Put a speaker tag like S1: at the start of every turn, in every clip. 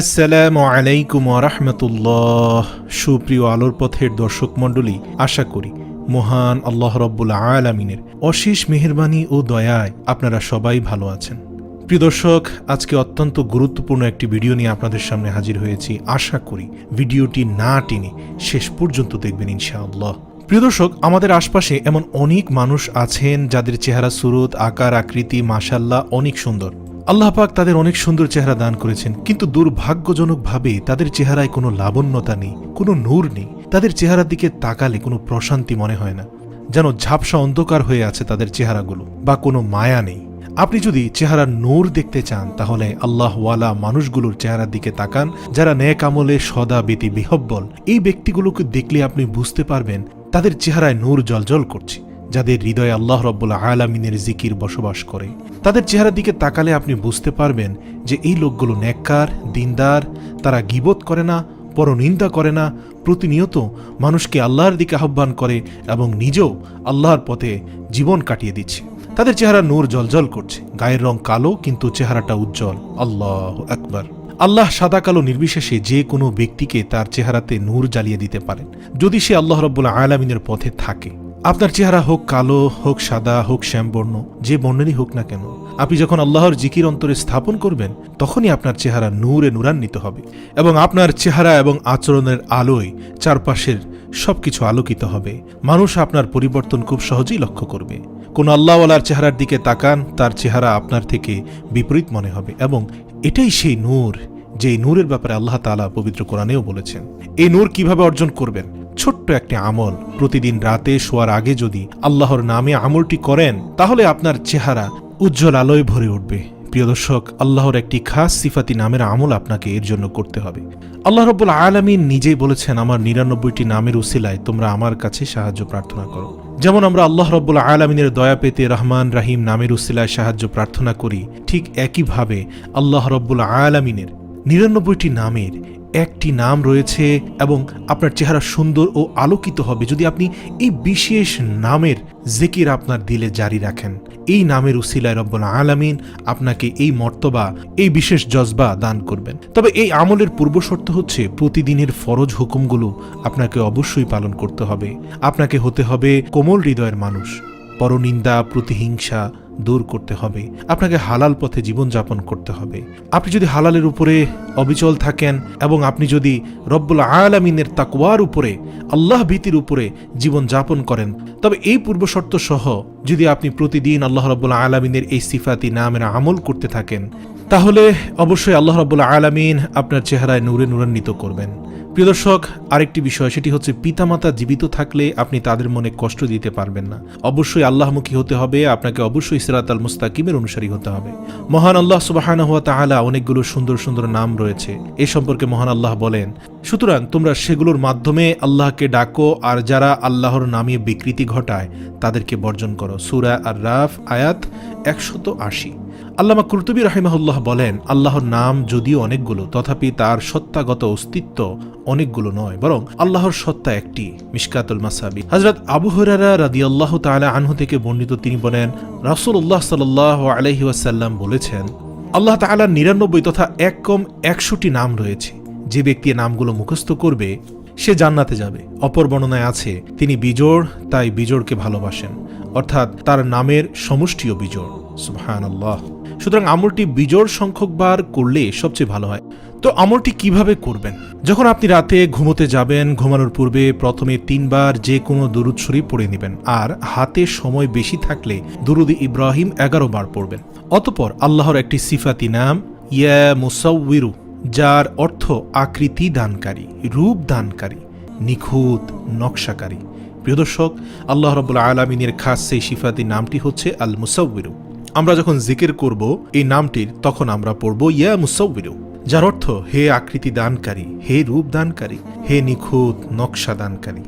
S1: আসসালামু আলাইকুম রহমতুল্লাহ। সুপ্রিয় আলোর পথের দর্শক মণ্ডলী, আশা করি মহান আল্লাহ রব্বুল আলমিনের অশেষ মেহরবানি ও দয়ায় আপনারা সবাই ভালো আছেন। প্রিয় দর্শক, আজকে অত্যন্ত গুরুত্বপূর্ণ একটি ভিডিও নিয়ে আপনাদের সামনে হাজির হয়েছি। আশা করি ভিডিওটি না টেনে শেষ পর্যন্ত দেখবেন ইনশাআল্লাহ। প্রিয় দর্শক, আমাদের আশপাশে এমন অনেক মানুষ আছেন যাদের চেহারা, সুরত, আকার, আকৃতি মাসাল্লাহ অনেক সুন্দর। আল্লাহ পাক তাদের অনেক সুন্দর চেহারা দান করেছেন, কিন্তু দুর্ভাগ্যজনকভাবে তাদের চেহারায় কোনো লাবণ্যতা নেই, কোনো নূর নেই। তাদের চেহারার দিকে তাকালে কোনো প্রশান্তি মনে হয় না, যেন ঝাপসা অন্ধকার হয়ে আছে তাদের চেহারাগুলো, বা কোনো মায়া নেই। আপনি যদি চেহারার নূর দেখতে চান, তাহলে আল্লাহওয়ালা মানুষগুলোর চেহারার দিকে তাকান, যারা ন্যাক আমলে সদা বেতি বিহব্বল। এই ব্যক্তিগুলোকে দেখলে আপনি বুঝতে পারবেন, তাদের চেহারায় নূর জলজল করছে। যাদের হৃদয়ে আল্লাহ রব্বুল্লা আলামিনের জিকির বসবাস করে। তাদের চেহারার দিকে তাকালে আপনি বুঝতে পারবেন যে এই লোকগুলো ন্যাক্কার, দিনদার, তারা গিবত করে না, পরনিন্দা করে না, প্রতিনিয়ত মানুষকে আল্লাহর দিকে আহ্বান করে এবং নিজেও আল্লাহর পথে জীবন কাটিয়ে দিচ্ছে। তাদের চেহারা নূর জলজল করছে, গায়ের রং কালো কিন্তু চেহারাটা উজ্জ্বল। আল্লাহ আকবার। আল্লাহ সাদা কালো নির্বিশেষে যে কোনো ব্যক্তিকে তার চেহারাতে নূর জ্বালিয়ে দিতে পারেন। যদি সে আল্লাহ রব্বুল্লা আলমিনের পথে থাকে আপনার চেহারা হোক কালো, হোক সাদা, হোক শ্যামবর্ণ, যে বর্ণেরই হোক না কেন, আপনি যখন আল্লাহর জিকির অন্তরে স্থাপন করবেন, তখনই আপনার চেহারা নূরে নূরান্বিত হবে এবং আপনার চেহারা এবং আচরণের আলোয় চারপাশের সবকিছু আলোকিত হবে। মানুষ আপনার পরিবর্তন খুব সহজেই লক্ষ্য করবে। কোন আল্লাহওয়ালার চেহারার দিকে তাকান, তার চেহারা আপনার থেকে বিপরীত মনে হবে এবং এটাই সেই নূর যে নূরের ব্যাপারে আল্লাহ তালা পবিত্র কোরআনেও বলেছেন। এই নূর কীভাবে অর্জন করবেন? ছোট্ট একটি আমল। প্রতিদিন রাতে শোয়ার আগে যদি আল্লাহর নামে আমলটি করেন, তাহলে আপনার চেহারা উজ্জ্বল আলোয় ভরে উঠবে। প্রিয় দর্শক, আল্লাহর একটি খাস সিফাতি নামের আমল আপনাকে এর জন্য করতে হবে। আল্লাহ রব্বুল আলমিন নিজেই বলেছেন, আমার নিরানব্বইটি নামের উসিলায় তোমরা আমার কাছে সাহায্য প্রার্থনা করো। যেমন আমরা আল্লাহ রব্বুল আলমিনের দয়া পেতে রহমান রাহিম নামের উসিলায় সাহায্য প্রার্থনা করি, ঠিক একইভাবে আল্লাহ রব্বুল আলমিনের নিরানব্বইটি নামের একটি নাম রয়েছে এবং আপনার চেহারা সুন্দর ও আলোকিত হবে। যদি আপনি এই বিশেষ নামের জেকির আপনার দিলে জারি রাখেন, এই নামের উসিলায় রব্বুল আলামিন আপনাকে এই মর্তবা, এই বিশেষ জজবা দান করবেন। তবে এই আমলের পূর্বশর্ত হচ্ছে প্রতিদিনের ফরজ হুকুমগুলো আপনাকে অবশ্যই পালন করতে হবে। আপনাকে হতে হবে কোমল হৃদয়ের মানুষ, পরনিন্দা, প্রতিহিংসা দূর করতে হবে। আপনাকে হালাল পথে জীবনযাপন করতে হবে। আপনি যদি হালালের উপরে অবিচল থাকেন এবং আপনি যদি রব্বুল আলমিনের তাকুয়ার উপরে, আল্লাহ ভীতির উপরে জীবনযাপন করেন, তবে এই পূর্বশর্ত সহ যদি আপনি প্রতিদিন আল্লাহ রব্বুল আলমিনের এই সিফাতি নামের আমল করতে থাকেন তাহলে অবশ্যই আল্লাহ রব্বুল আলমিন আপনার চেহারায় নূরে নূরান্বিত করবেন। প্রিয় দর্শক, আরেকটি বিষয়, সেটি হচ্ছে পিতামাতা জীবিত থাকলে আপনি তাদের মনে কষ্ট দিতে পারবেন না। অবশ্যই আল্লাহমুখী হতে হবে, আপনাকে অবশ্যই সিরাত আল মুস্তাকিমের অনুসারী হতে হবে। মহান আল্লাহ সুবাহান হুয়া তাহলা অনেকগুলো সুন্দর সুন্দর নাম রয়েছে। এ সম্পর্কে মহান আল্লাহ বলেন, সুতরাং তোমরা সেগুলোর মাধ্যমে আল্লাহকে ডাকো, আর যারা আল্লাহর নামে বিকৃতি ঘটায়, তাদেরকে বর্জন করো। সুরা আর রাফ আয়াত একশত আশি। আল্লামা কুরতুবী রাহিমাহুল্লাহ বলেন, আল্লাহর নাম যদিও অনেকগুলো, তথাপি তার সত্তাগত অস্তিত্ব অনেকগুলো নয়, বরং আল্লাহর সত্তা একটি মিসকাতুল মাসাবি। হজরত আবু হরারা রাদি আল্লাহ তালা আনহু থেকে বর্ণিত তিনি বলেন রাসুল্লাহ সাল আলহি ওয়াসাল্লাম বলেছেন, আল্লাহ তালার নিরানব্বই তথা এক কম একশোটি নাম রয়েছে। যে ব্যক্তি নামগুলো মুখস্থ করবে, সে জান্নাতে যাবে। অপর বর্ণনায় আছে, তিনি বিজোড়, তাই বিজোড়কে ভালোবাসেন। অর্থাৎ তার নামের সমষ্টিও বিজোড়। আল্লাহ সুতরাং আমলটি বিজোড় সংখ্যকবার করলে সবচেয়ে ভালো হয়। তো আমলটি কীভাবে করবেন? যখন আপনি রাতে ঘুমোতে যাবেন, ঘুমানোর পূর্বে প্রথমে তিনবার যে কোনো দুরুদ শরীফ পড়ে নেবেন। আর হাতে সময় বেশি থাকলে দুরুদ ইব্রাহিম এগারো বার পড়বেন। অতপর আল্লাহর একটি সিফাতি নাম, ইয়া মুসাউবিরু যার অর্থ আকৃতি দানকারী, রূপ দানকারী, নিখুঁত, নকশাকারী। প্রিয় দর্শক, আল্লাহ রবুল্লা আলমিনের খাস সেই সিফাতি নামটি হচ্ছে আল মুসাউবিরু আমরা যখন জিকির করব, এই নামটির তখন আমরা পড়ব, ইয়া মুসাউবিরু, যার অর্থ হে আকৃতি দানকারী, হে রূপ দানকারী, হে নিখুঁত নকশা দানকারী।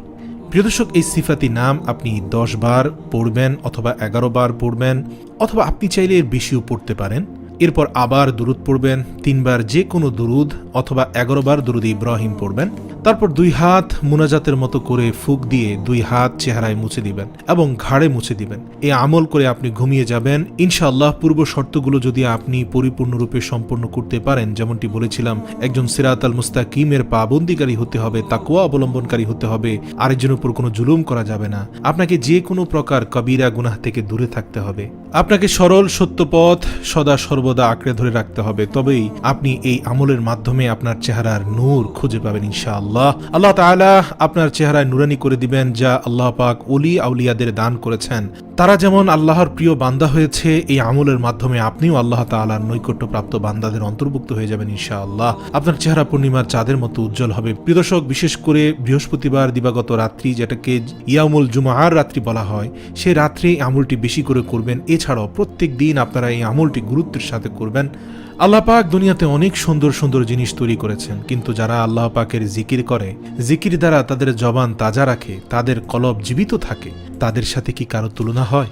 S1: প্রিয় দর্শক, এই সিফাতি নাম আপনি দশ বার পড়বেন অথবা এগারো বার পড়বেন, অথবা আপনি চাইলে এর বেশিও পড়তে পারেন। এরপর আবার দুরুদ পড়বেন, তিনবার যে কোনো দুরুদ অথবা এগারো বার দুরুদ ইব্রাহিম পড়বেন। তারপর দুই হাত মুনাজাতের মতো করে ফুক দিয়ে দুই হাত চেহারায় মুছে দিবেন এবং ঘাড়ে মুছে দিবেন। এই আমল করে আপনি ঘুমিয়ে যাবেন। ইনশাআল্লাহ পূর্ব শর্তগুলো যদি আপনি পরিপূর্ণরূপে সম্পন্ন করতে পারেন, যেমনটি বলেছিলাম, একজন সিরাত আল মুস্তাকিমের পাবন্দিকারী হতে হবে তাকুয়া অবলম্বনকারী হতে হবে আরেকজনের উপর কোনো জুলুম করা যাবে না। আপনাকে যে কোনো প্রকার কবিরা গুনাহ থেকে দূরে থাকতে হবে। আপনাকে সরল সত্য পথ সদা সর্বদা আঁকড়ে ধরে রাখতে হবে। তবেই আপনি এই আমলের মাধ্যমে আপনার চেহারার নূর খুঁজে পাবেন ইনশাআল্লাহ। আল্লাহ। তাআলা আপনার চেহারায় নুরানি করে দিবেন যা আল্লাহ পাক ওলি আউলিয়াদের দান করেছেন। তারা যেমন আল্লাহর প্রিয় বান্দা হয়েছে, এই আমলের মাধ্যমে আপনিও আল্লাহ তাআলার নৈকট্যপ্রাপ্ত বান্দাদের অন্তর্ভুক্ত হয়ে যাবেন ইনশাআল্লাহ। আপনার চেহারা পূর্ণিমার চাঁদের মতো উজ্জ্বল হবে। প্রিয় দর্শক, বিশেষ করে বৃহস্পতিবার দিবাগত রাত্রি, যেটাকে ইয়ামুল জুমার রাত্রি বলা হয়, সে রাত্রে আমলটি বেশি করে করবেন। এছাড়াও প্রত্যেক দিন আপনারা এই আমলটি গুরুত্বের সাথে করবেন। আল্লাহ পাক দুনিয়াতে অনেক সুন্দর সুন্দর জিনিস তৈরি করেছেন, কিন্তু যারা আল্লাহ পাকের জিকির করে, জিকির দ্বারা তাদের জবান তাজা রাখে, তাদের কলব জীবিত থাকে, তাদের সাথে কি কারও তুলনা হয়?